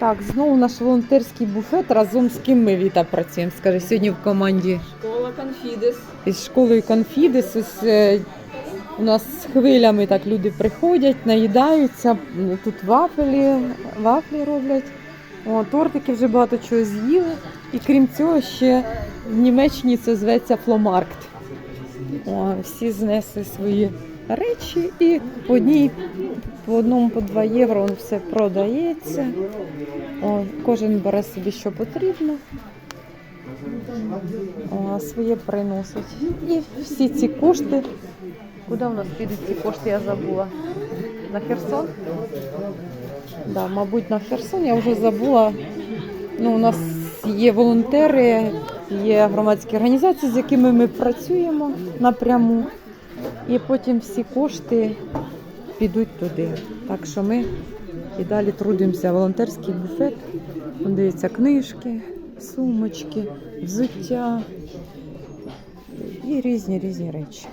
Так, знову наш волонтерський буфет разом з ким ми Віта працюємо. Скажи, сьогодні в команді Школа Конфідес. із школою Конфідес. Ось, е, у нас з хвилями так люди приходять, наїдаються. Тут вафлі, вафлі роблять. О, тортики вже багато чого з'їли. І крім цього, ще в Німеччині це зветься фломаркт. О, всі знесли свої речі і по одній, по одному, по 2 євро воно все продається. О, кожен бере собі, що потрібно. О, своє приносить. І всі ці кошти. Куди у нас підуть ці кошти, я забула. На Херсон? Да, мабуть, на Херсон. Я вже забула. Ну, у нас є волонтери, є громадські організації, з якими ми працюємо напряму. І потім всі кошти підуть туди. Так що ми і далі трудимося. Волонтерський буфет. Дивіться, книжки, сумочки, взуття і різні різні речі.